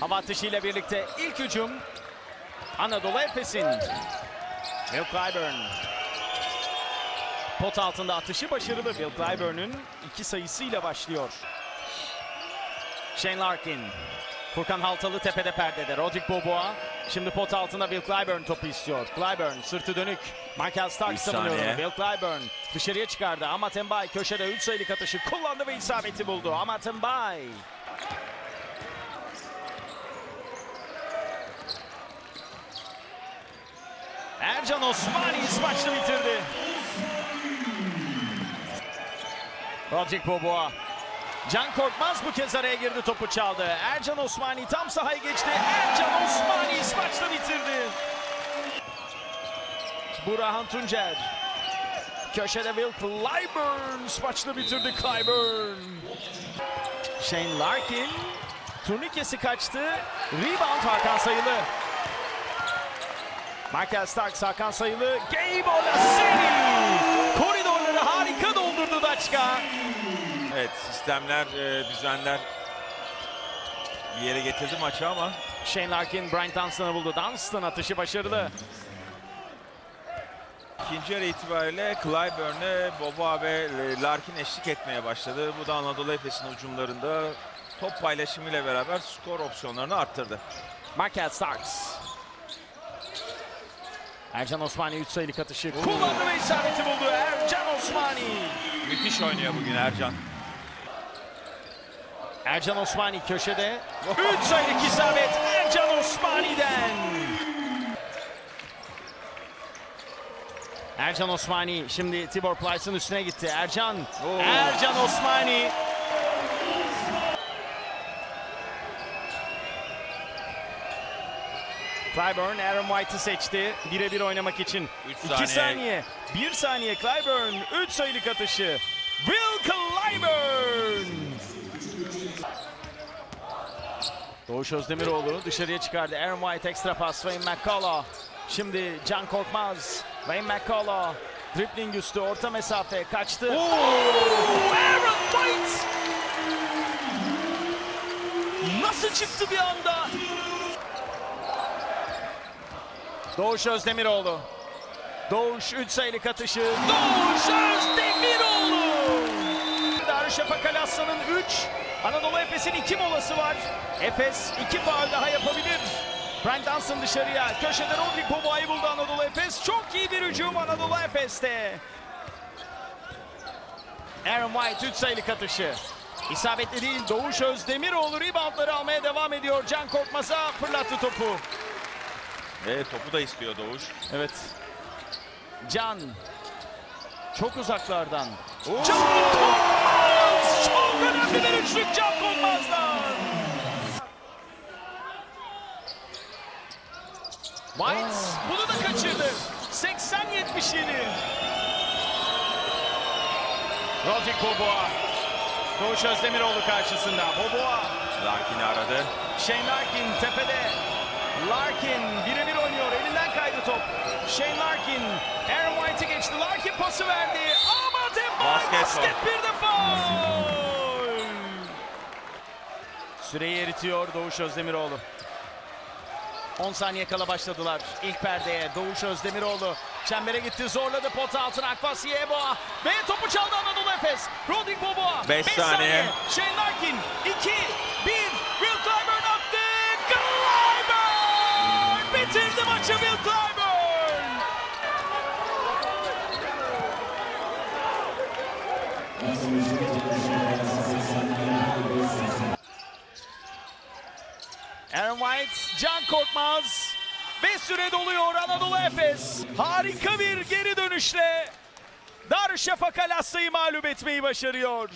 Hava atışıyla birlikte ilk hücum Anadolu Efes'in. Will Clyburn. Pot altında atışı başarılı. Will Clyburn'un iki sayısıyla başlıyor. Shane Larkin. Furkan Haltalı tepede perdede. Rodrik Boboa. Şimdi pot altında Will Clyburn topu istiyor. Clyburn sırtı dönük. Michael Stark savunuyor. Will Clyburn dışarıya çıkardı. Amatembay köşede 3 sayılık atışı kullandı ve isabeti buldu. Amatembay. Ercan Osmani maçını bitirdi. Rodrik Boboa. Can Korkmaz bu kez araya girdi topu çaldı. Ercan Osmani tam sahaya geçti. Ercan Osmani maçını bitirdi. Burhan Tuncer. Köşede Will Clyburn maçını bitirdi Clyburn. Shane Larkin. Turnikesi kaçtı. Rebound Hakan Sayılı. Michael Starks Hakan Sayılı. Gabe Olaseni. Koridorları harika doldurdu Daçka. Evet sistemler, e, düzenler bir yere getirdi maçı ama Shane Larkin Brian Dunstan'ı buldu. Dunstan atışı başarılı. ikinci yarı itibariyle Clyburn'e Boba ve e, Larkin eşlik etmeye başladı. Bu da Anadolu Efes'in hücumlarında top paylaşımıyla beraber skor opsiyonlarını arttırdı. Michael Starks. Ercan Osmani 3 sayılık atışı kullandı ve isabeti buldu. Ercan Osmani. Müthiş oynuyor bugün Ercan. Ercan Osmani köşede. 3 sayılık isabet Ercan Osmani'den. Ercan Osmani şimdi Tibor Plyce'ın üstüne gitti. Ercan. Oo. Ercan Osmani. Clyburn Aaron White'ı seçti birebir oynamak için. Üç 2 saniye. saniye. 1 saniye Clyburn 3 sayılık atışı. Will Clyburn. Doğuş Özdemiroğlu dışarıya çıkardı. Aaron White ekstra pas. Wayne McCullough. Şimdi Can Korkmaz. Wayne McCullough. Dribbling üstü orta mesafe kaçtı. Aaron White! Nasıl çıktı bir anda? Doğuş Özdemiroğlu. Doğuş 3 sayılık atışı. Doğuş Özdemiroğlu! Darüşşafaka Aslan'ın 3, Anadolu Efes'in 2 molası var. Efes 2 faul daha yapabilir. Brent Dunstan dışarıya. Köşede Rodrik Boboa'yı buldu Anadolu Efes. Çok iyi bir hücum Anadolu Efes'te. Aaron White 3 sayılık atışı. İsabetli değil. Doğuş Özdemiroğlu reboundları almaya devam ediyor. Can Korkmaz'a fırlattı topu. Ve topu da istiyor Doğuş. Evet. Can. Çok uzaklardan. Oo. Can Korkmaz! Çok önemli bir üçlük Can Korkmaz'dan. White bunu da kaçırdı. 80-77. Rodrik Boboa. Doğuş Özdemiroğlu karşısında. Boboa. Larkin'i aradı. Shane Larkin tepede. Larkin birebir oynuyor. Elinden kaydı top. Shane Larkin Aaron White'ı geçti. Larkin pası verdi. Ama Dembele Basket basket bir de faul. Süreyi eritiyor Doğuş Özdemiroğlu. 10 saniye kala başladılar. İlk perdeye Doğuş Özdemiroğlu çembere gitti zorladı pota altına Akbasi Eboa ve topu çaldı Anadolu Efes. Rodrik Boboa. Beş Beş saniye. Shane Larkin Aaron White, Can Korkmaz ve süre doluyor Anadolu Efes. Harika bir geri dönüşle Darüşşafaka Lassa'yı mağlup etmeyi başarıyor.